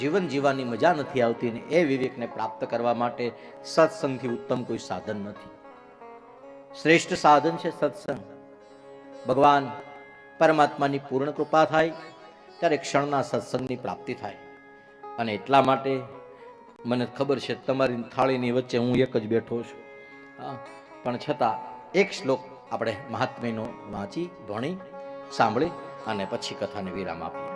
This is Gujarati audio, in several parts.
જીવન જીવવાની મજા નથી આવતી ને એ વિવેકને પ્રાપ્ત કરવા માટે સત્સંગથી ઉત્તમ કોઈ સાધન નથી. શ્રેષ્ઠ સાધન છે સત્સંગ. ભગવાન પરમાત્માની પૂર્ણ કૃપા થાય ત્યારે ક્ષણના સત્સંગની પ્રાપ્તિ થાય. અને એટલા માટે મને ખબર છે તમારી થાળીની વચ્ચે હું એક જ બેઠો છું. પણ છતાં એક શ્લોક આપણે મહાત્મ્યનો વાંચી, ભણી, સાંભળી અને પછી કથાને વિરામ આપીએ.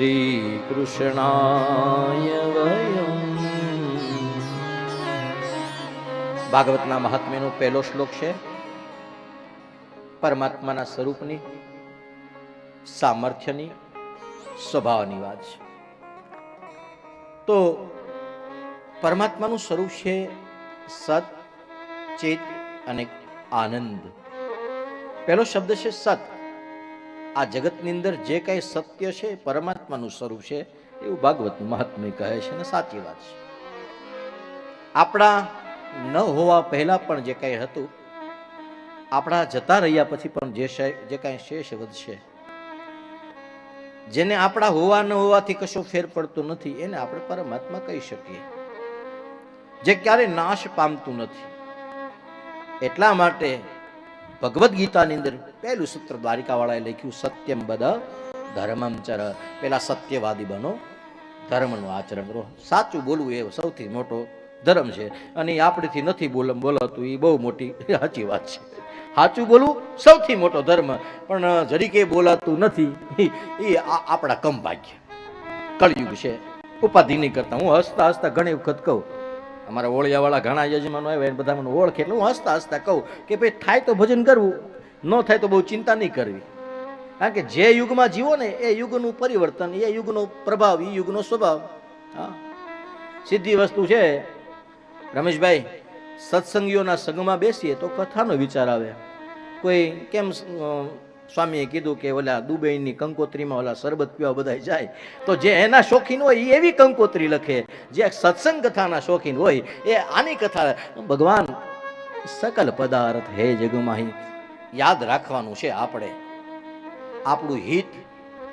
શ્રીકૃષ્ણાય ભાગવતના મહાત્મ્યનો પહેલો શ્લોક છે, પરમાત્માના સ્વરૂપની સામર્થ્યની સ્વભાવની વાત છે. તો પરમાત્માનું સ્વરૂપ છે સત, ચેત અને આનંદ. પહેલો શબ્દ છે સત. આ જગતની અંદર જે કાંઈ સત્ય છે, પરમાત્માનું સ્વરૂપ છે, એવું ભાગવતનું મહાત્મ્ય કહે છે અને સાચી વાત છે. આપણા ન હોવા પહેલા પણ જે કાંઈ હતું, આપણા જતા રહ્યા પછી પણ જે જે કાંઈ શેષ વધશે, જેને આપણા હોવા ન હોવાથી કશો ફેર પડતો નથી, એને આપણે પરમાત્મા કહી શકીએ. જે ક્યારે નાશ પામતું નથી. એટલા માટે ભગવદ્ ગીતાની અંદર પહેલું સૂત્ર દ્વારિકાવાળાએ લખ્યું, સત્યમ બદ ધર્મમ ચર. પેલા સત્યવાદી બનો, ધર્મનું આચરણ કરો. સાચું બોલવું એ સૌથી મોટો ધર્મ છે અને આપણેથી નથી બોલ, બોલાતું, એ બહુ મોટી સાચી વાત છે. સાચું બોલવું સૌથી મોટો ધર્મ, પણ જરીકે બોલાતું નથી, એ આપણા કમ ભાગ્ય. કળયુગ છે. ઉપાધિ નહીં કરતા. હું હસતા હસતા ઘણી વખત કહું અમારા ઓળિયાવાળા ઘણા યજમાનો આવ્યા એને બધા મને ઓળખે એટલે હું હસતા હસતા કહું કે ભાઈ, થાય તો ભજન કરવું, ન થાય તો બહુ ચિંતા નહીં કરવી. કારણ કે જે યુગમાં જીવો ને, એ યુગનું પરિવર્તન, એ યુગનો પ્રભાવ, એ યુગનો સ્વભાવ. હા. સીધી વસ્તુ છે, રમેશભાઈ, સત્સંગીઓના સંગમાં બેસીએ તો કથાનો વિચાર આવે. કોઈ કેમ સ્વામીએ કીધું કે ઓલા દુબઈની કંકોત્રીમાં ઓલા શરબત પીવા બધા જાય. તો જે એના શોખીન હોય એ એવી કંકોત્રી લખે, જે સત્સંગ કથાના શોખીન હોય, એ આની કથા ભગવાન સકલ પદાર્થ હે જગમાહી. યાદ રાખવાનું છે આપણે. આપણું હિત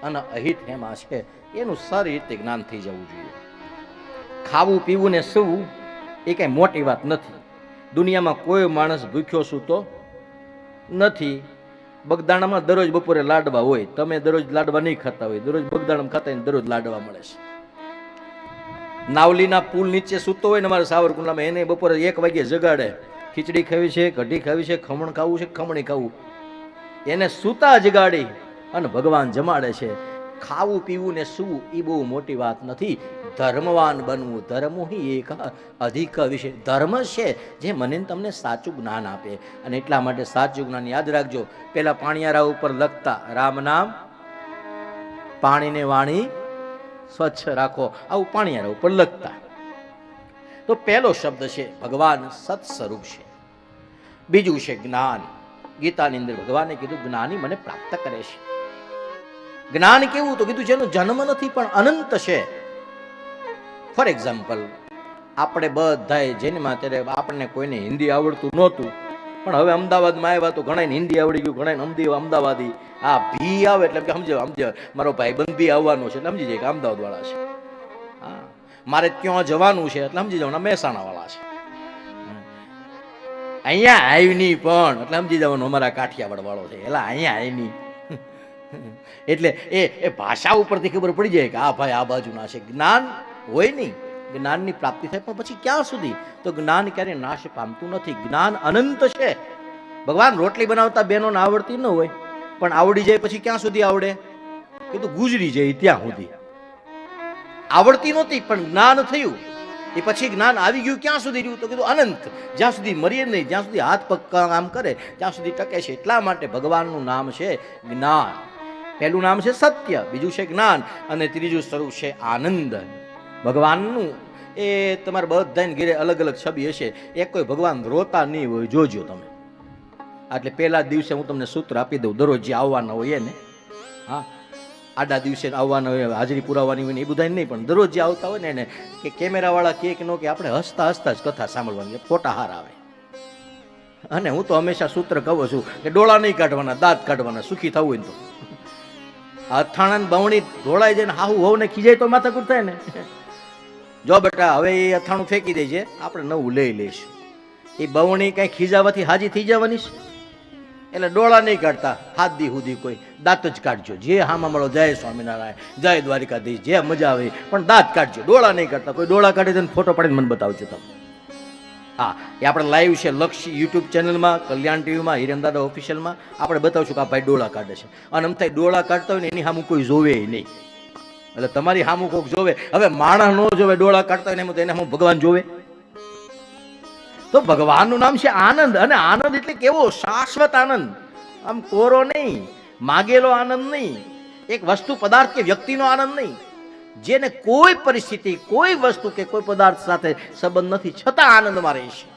અને અહિત એમાં છે. એનું સારી રીતે જ્ઞાન થઈ જવું જોઈએ. ખાવું, પીવું ને સૂવું, એ કઈ મોટી વાત નથી. દુનિયામાં કોઈ માણસ ભૂખ્યો સૂતો નથી. બગદાણામાં દરરોજ બપોરે લાડવા હોય, તમે દરરોજ લાડવા નહીં ખાતા હોય, દરરોજ બગદાણામાં ખાતા હોય દરરોજ લાડવા મળે છે. નાવલીના પુલ નીચે સૂતો હોય ને મારા સાવરકુંડલામાં, એને બપોરે એક વાગે જગાડે. ખીચડી ખાવી છે, કઢી ખાવી છે, ખમણ ખાવું છે, ખમણી ખાવું. એને સૂતા જગાડી અને ભગવાન જમાડે છે. ખાવું, પીવું ને સૂવું એ બહુ મોટી વાત નથી. ધર્મવાન બનવું, ધર્મ હિ એક અધિક વિશે. ધર્મ છે જે મને તમને સાચું જ્ઞાન આપે. અને એટલા માટે સાચું જ્ઞાન યાદ રાખજો. પેલા પાણીયારા ઉપર લખતા રામ નામ, પાણીને વાણી સ્વચ્છ રાખો. આવું પાણીયારા ઉપર લખતા. તો પહેલો શબ્દ છે, ભગવાન સત સ્વરૂપ છે. બીજું છે, જ્ઞાન. ગીતાની અંદર ભગવાને કીધું, જ્ઞાની મને પ્રાપ્ત કરે છે. જ્ઞાન કેવું? તો કીધું, જેનો જન્મ નથી, પણ અનંત છે. ફોર એક્ઝામ્પલ, આપણે બધાએ જેનમાં ત્યારે આપણને કોઈને હિન્દી આવડતું નહોતું, પણ હવે અમદાવાદમાં આવ્યા તો ઘણાને હિન્દી આવડી ગયું ઘણાને અમદી અમદાવાદી. આ ભી આવે એટલે કે સમજે સમજે મારો ભાઈબંધ બી આવવાનો છે એટલે સમજી જાય કે અમદાવાદવાળા છે. હા, મારે ક્યાં જવાનું છે એટલે સમજી જવાના મહેસાણાવાળા છે. અહીંયા આવી નહીં પણ, એટલે સમજી જવાનું અમારા કાઠિયાવાડવાળો છે. એટલે અહીંયા આવી નહીં એટલે એ એ ભાષા ઉપરથી ખબર પડી જાય કે આ ભાઈ આ બાજુના છે. જ્ઞાન હોય નહીં. જ્ઞાનની પ્રાપ્તિ થાય, પણ પછી ક્યાં સુધી? તો જ્ઞાન ક્યારે નાશ પામતું નથી. જ્ઞાન અનંત છે. ભગવાન રોટલી બનાવતા બહેનોને આવડતી ન હોય, પણ આવડી જાય પછી ક્યાં સુધી આવડે? કીધું ગુજરી જાય ત્યાં સુધી. આવડતી નહોતી, પણ જ્ઞાન થયું. એ પછી જ્ઞાન આવી ગયું, ક્યાં સુધી રહ્યું? તો કીધું અનંત. જ્યાં સુધી મરીએ નહીં, જ્યાં સુધી હાથ પગ કામ કરે, ત્યાં સુધી ટકે છે. એટલા માટે ભગવાનનું નામ છે જ્ઞાન. પહેલું નામ છે સત્ય, બીજું છે જ્ઞાન, અને ત્રીજું સ્વરૂપ છે આનંદ. ભગવાનનું? એ તમારે બધાને ઘેરે અલગ અલગ છબી હશે. એક કોઈ ભગવાન રોતા નહીં હોય, જોજો તમે. એટલે પહેલા દિવસે હું તમને સૂત્ર આપી દઉં, દરરોજ જે આવવાના હોય એને. હા. આડા દિવસે આવવાના હોય, હાજરી પુરાવવાની હોય ને એ બધા નહીં, પણ દરરોજ જે આવતા હોય ને એને, કે કેમેરાવાળા કે નો કે આપણે હસતા હસતા જ કથા સાંભળવાની ફોટા હાર આવે. અને હું તો હંમેશા સૂત્ર કહું છું કે ડોળા નહીં કાઢવાના, દાંત કાઢવાના, સુખી થવું હોય તો. અથાણા બવણી ઢોળાઈ જાય ને હાહુ હોવ ને ખીજાય તો માથાકૂટ થાય ને. જો બેટા, હવે એ અથાણું ફેંકી દેજે આપણે નવું લઈ લઈશું. એ બવણી કઈ ખીજાવાથી હાજી થઈ જવાની છે? એટલે ડોળા નહીં કાઢતા, હાથ દી સુધી કોઈ. દાંત જ કાઢજો. જે હામાં મળો જય સ્વામિનારાયણ, જય દ્વારિકાધીશ, જે મજા આવે પણ દાંત કાઢજો. ડોળા નહીં કાઢતા. કોઈ ડોળા કાઢે તો ફોટો પાડીને મને બતાવજો તમે. હા, એ આપણે લાઈવ છે લક્ષ યુટ્યુબ ચેનલમાં, કલ્યાણ ટીવીમાં હિરેનદાદા ઓફિશિયલમાં. આપણે બતાવશું કે આ ભાઈ ડોળા કાઢે છે. અને એમ થાય ડોળા કાઢતા હોય ને એની સામું કોઈ જોવે નહીં. એટલે તમારી સામું કોક જોવે. હવે માણસ નો જોવે, ડોળા કાઢતા હોય એને હું ભગવાન જોવે. તો ભગવાનનું નામ છે આનંદ, અને આનંદ એટલે કેવો? શાશ્વત આનંદ. આમ કોરો નહીં, માગેલો આનંદ નહીં, એક વસ્તુ પદાર્થ કે વ્યક્તિનો આનંદ નહીં. જેને કોઈ પરિસ્થિતિ, કોઈ વસ્તુ કે કોઈ પદાર્થ સાથે સંબંધ નથી, છતાં આનંદમાં રહે છે.